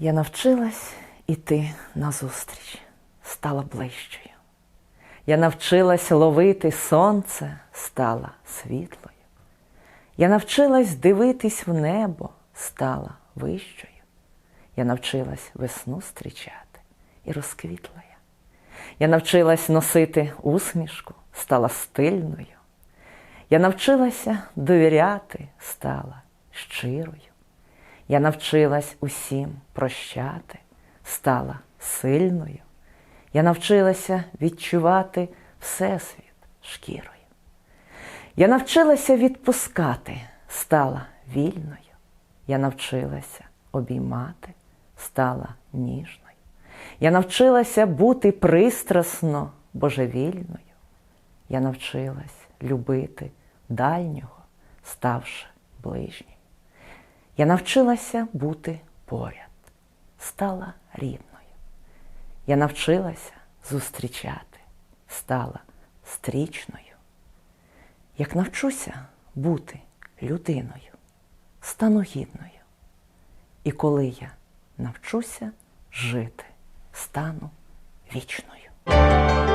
Я навчилась іти назустріч, стала ближчою. Я навчилась ловити сонце, стала світлою. Я навчилась дивитись в небо, стала вищою. Я навчилась весну зустрічати і розквітла я. Я навчилась носити усмішку, стала стильною. Я навчилася довіряти, стала щирою. Я навчилась усім прощати, стала сильною. Я навчилася відчувати Всесвіт шкірою. Я навчилася відпускати, стала вільною. Я навчилася обіймати, стала ніжною. Я навчилася бути пристрасно божевільною. Я навчилась любити дальнього, ставши ближньою. Я навчилася бути поряд, стала рідною. Я навчилася зустрічати, стала стрічною. Як навчуся бути людиною, стану гідною. І коли я навчуся жити, стану вічною.